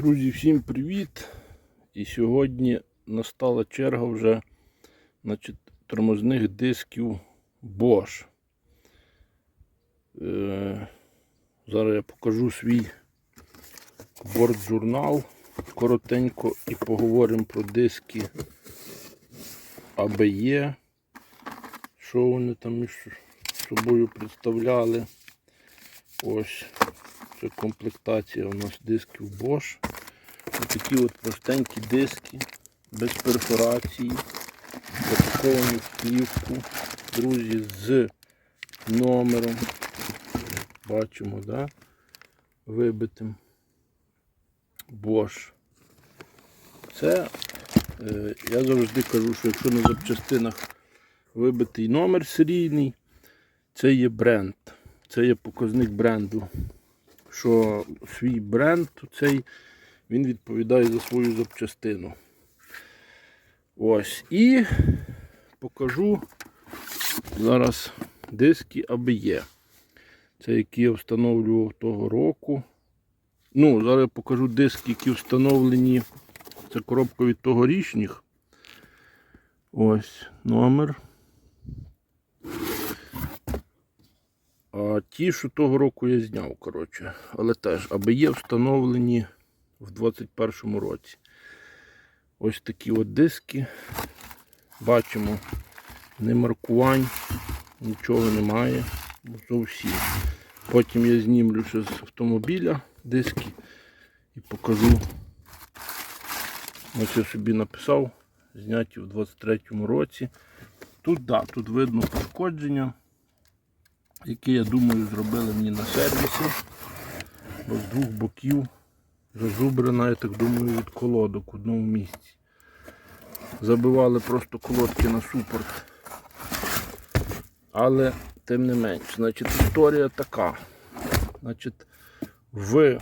Друзі, всім привіт! І сьогодні настала черга вже значить, тормозних дисків Bosch. Е, зараз я покажу свій борт-журнал коротенько і поговоримо про диски ABE, що вони там між собою представляли. Ось. Це комплектація у нас дисків Bosch. Такі от простенькі диски, без перфорації, запаковані в плівку, друзі, з номером. Бачимо, да? вибитим Bosch. Це е, я завжди кажу, що якщо на запчастинах вибитий номер серійний, це є бренд, це є показник бренду що свій бренд цей він відповідає за свою запчастину. Ось. І покажу зараз диски ABE. Це які я встановлював того року. Ну, зараз я покажу диски, які встановлені. Це коробка від тогорічних. Ось номер. А ті, що того року я зняв, коротше. Але теж, аби є встановлені в 2021 році. Ось такі от диски. Бачимо, не маркувань, нічого немає. Зовсім. Потім я знімлю ще з автомобіля диски і покажу. Ось я собі написав, зняті в 23 році. Тут, да, тут видно пошкодження які, я думаю, зробили мені на сервісі. Бо з двох боків зазубрена, я так думаю, від колодок в одному місці. Забивали просто колодки на супорт. Але тим не менш, значить, історія така. Значить, в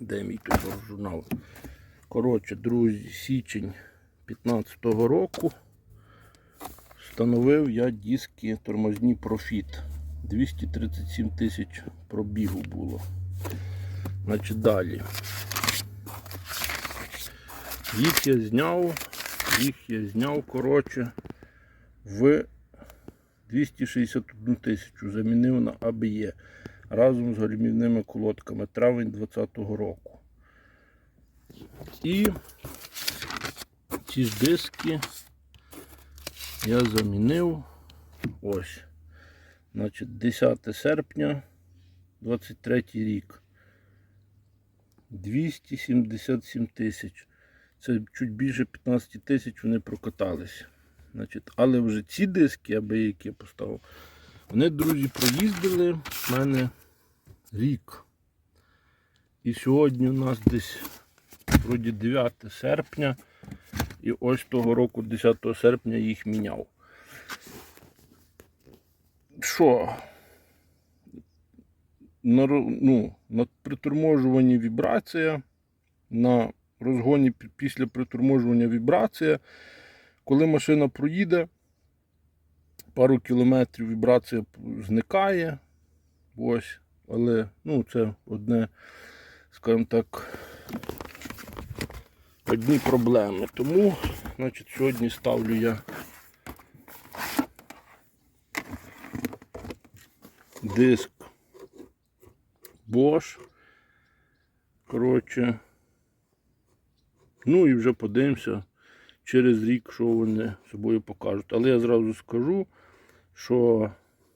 де мій тут журнал? Коротше, друзі, січень 15-го року. Встановив я диски тормозні Profit. 237 тисяч пробігу було. Значить далі. Їх я зняв, їх я зняв, коротше, в 261 тисячу замінив на ABE разом з гальмівними колодками травень 2020 року. І ці диски я замінив ось. Значить, 10 серпня 23 рік. 277 тисяч. Це чуть більше 15 тисяч вони прокаталися. Значить, Але вже ці диски, аби які я поставив, вони, друзі, проїздили в мене рік. І сьогодні у нас десь вроді 9 серпня. І ось того року, 10 серпня, їх міняв. Що? На, ну, на приторможуванні вібрація, на розгоні після приторможування вібрація. Коли машина проїде, пару кілометрів вібрація зникає. Ось, але ну, це одне, скажімо так, одні проблеми. Тому значить, сьогодні ставлю я диск Bosch. Коротше. Ну і вже подивимося через рік, що вони собою покажуть. Але я зразу скажу, що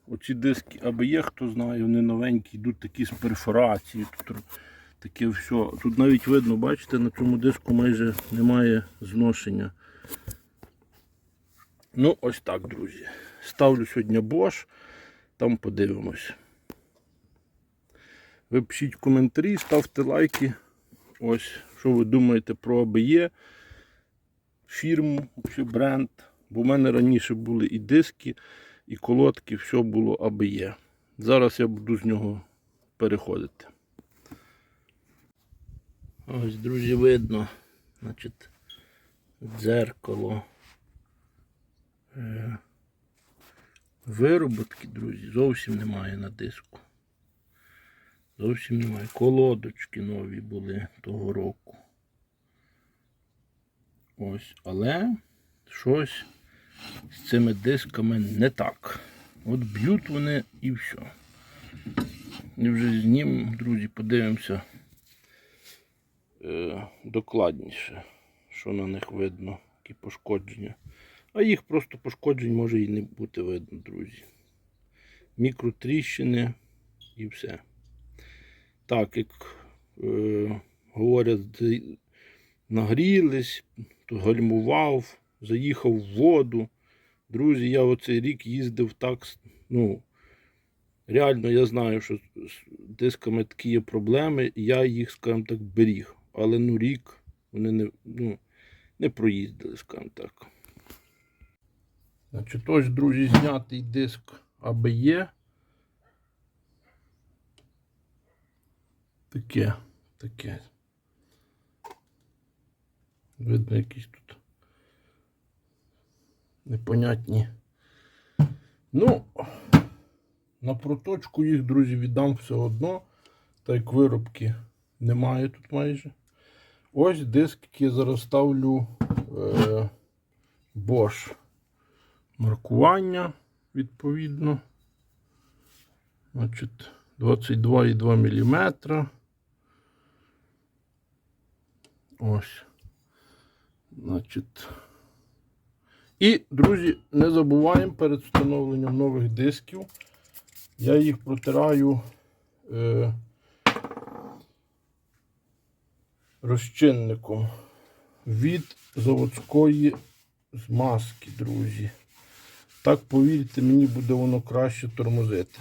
оці диски аби є, хто знає, вони новенькі, йдуть такі з перфорацією. Тут таке все. Тут навіть видно, бачите, на цьому диску майже немає зношення. Ну, ось так, друзі. Ставлю сьогодні Bosch, там подивимось. Ви пишіть коментарі, ставте лайки. Ось, що ви думаєте про ABE, фірму, чи бренд. Бо в мене раніше були і диски, і колодки, все було ABE. Зараз я буду з нього переходити. Ось, друзі, видно, значить, дзеркало. Е, Вироботки, друзі, зовсім немає на диску. Зовсім немає. Колодочки нові були того року. Ось, але щось з цими дисками не так. От б'ють вони і все. І вже з ним, друзі, подивимося е, докладніше, що на них видно, які пошкодження. А їх просто пошкоджень може і не бути видно, друзі. Мікротріщини і все. Так, як е, говорять, нагрілись, гальмував, заїхав в воду. Друзі, я оцей рік їздив так. Ну, реально я знаю, що з дисками такі є проблеми, я їх, скажімо так, беріг. Але ну рік вони не, ну, не проїздили, скажімо так. Значить, ось, друзі, знятий диск АБЄ. Таке, таке. Видно, якісь тут непонятні. Ну, на проточку їх, друзі, віддам все одно. Так як виробки немає тут майже. Ось диск, який я зараз ставлю е, Bosch. Маркування відповідно. Значить, 22,2 мм. Ось. Значить. І, друзі, не забуваємо перед встановленням нових дисків. Я їх протираю е, розчинником від заводської змазки, друзі. Так, повірте, мені буде воно краще тормозити.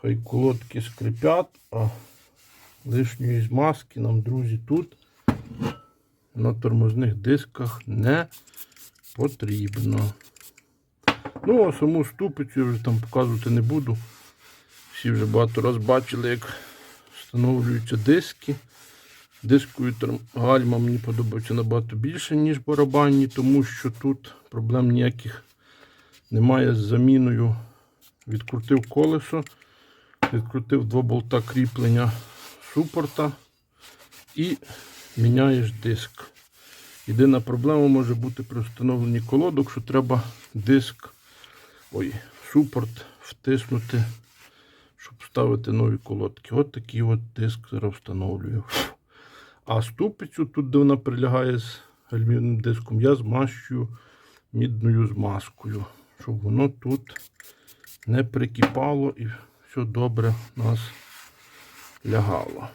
Хай колодки скрипять, а лишньої змазки нам, друзі, тут на тормозних дисках не потрібно. Ну, а саму ступицю я вже там показувати не буду. Всі вже багато раз бачили, як встановлюються диски. Дискові гальма мені подобається набагато більше, ніж барабанні, тому що тут проблем ніяких немає з заміною. Відкрутив колесо, відкрутив два болта кріплення супорта і міняєш диск. Єдина проблема може бути при встановленні колодок, що треба диск, ой, супорт втиснути, щоб ставити нові колодки. От такий от диск зараз встановлюю. А ступицю, тут, де вона прилягає з алюмінієвим диском, я змащую мідною змазкою, щоб воно тут не прикипало і все добре у нас лягало.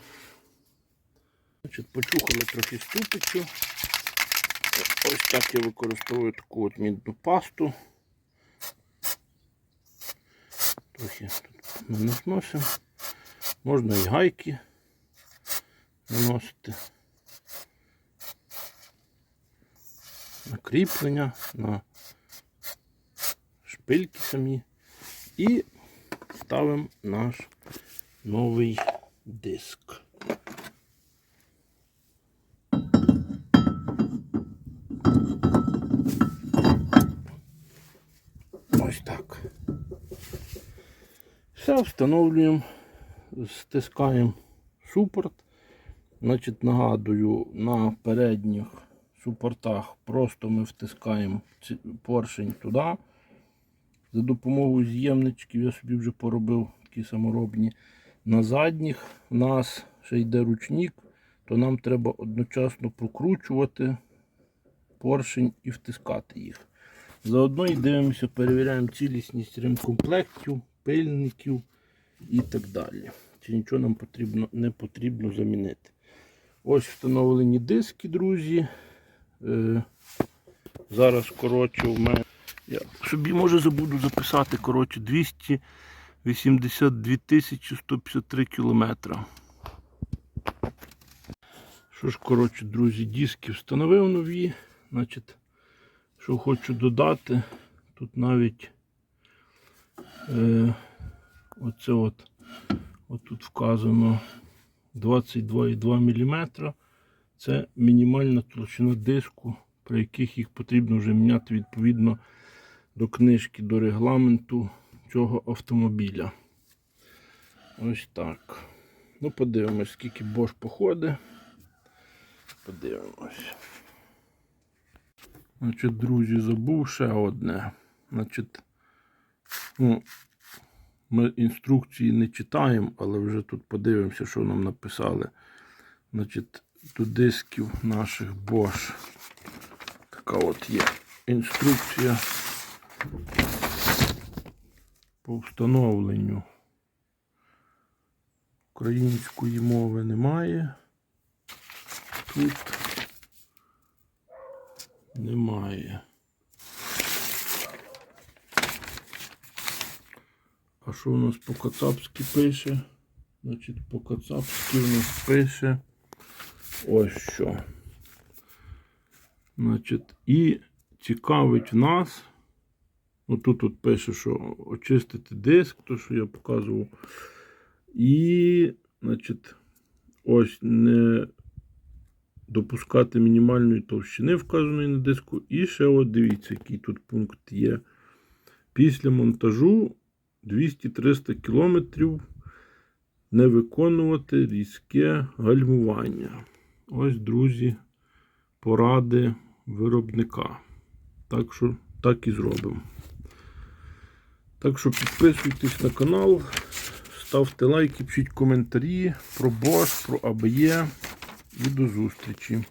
Значить, почухали трохи ступицю. Ось так я використовую таку от мідну пасту. Трохи тут ми наносимо. Можна і гайки наносити. На кріплення, на шпильки самі. І ставимо наш новий диск. Ось так. Все, встановлюємо, стискаємо супорт. Значить, нагадую, на передніх супортах просто ми втискаємо поршень туди. За допомогою з'ємничків я собі вже поробив такі саморобні. На задніх у нас ще йде ручник, то нам треба одночасно прокручувати поршень і втискати їх. Заодно і дивимося, перевіряємо цілісність ремкомплектів, пильників і так далі. Чи нічого нам потрібно, не потрібно замінити. Ось встановлені диски, друзі. Е, зараз, коротше, у мене. Я собі може забуду записати, коротше, 282 тисячі 153 кілометра. Що ж, коротше, друзі, диски встановив нові. Значить, що хочу додати, тут навіть е, оце от, от тут вказано 22,2 мм. Це мінімальна толщина диску, при яких їх потрібно вже міняти відповідно до книжки, до регламенту цього автомобіля. Ось так. Ну, подивимось, скільки Bosch походить. Подивимось. Значить, друзі, забув ще одне. Значить, ну, ми інструкції не читаємо, але вже тут подивимося, що нам написали. Значить, до дисків наших Bosch. Така от є інструкція по встановленню. Української мови немає. Тут немає. А що у нас по кацапськи пише? Значить, по кацапськи у нас пише ось що. Значить, і цікавить нас. Ну, тут от пише, що очистити диск, то що я показував. І, значить, ось не допускати мінімальної товщини, вказаної на диску. І ще от дивіться, який тут пункт є. Після монтажу 200-300 км не виконувати різке гальмування. Ось, друзі, поради виробника. Так що так і зробимо. Так що підписуйтесь на канал, ставте лайки, пишіть коментарі про Bosch, про АБЄ і до зустрічі.